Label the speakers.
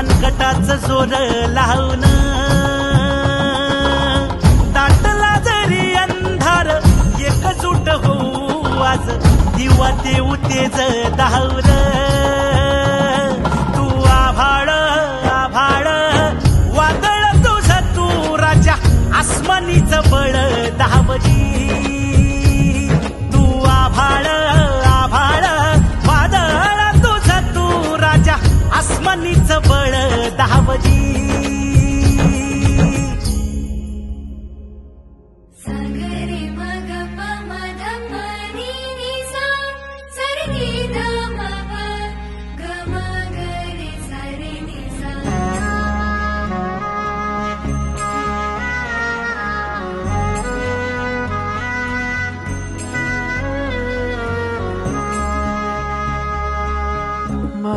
Speaker 1: मनकटाच जोर लावून दाटला जरी अंधार एकजूट होऊ आज दिवा देऊ तेज धावर तू आभाळ आभाळ. वादळ तुझ तू राजा आसमानीच बळ.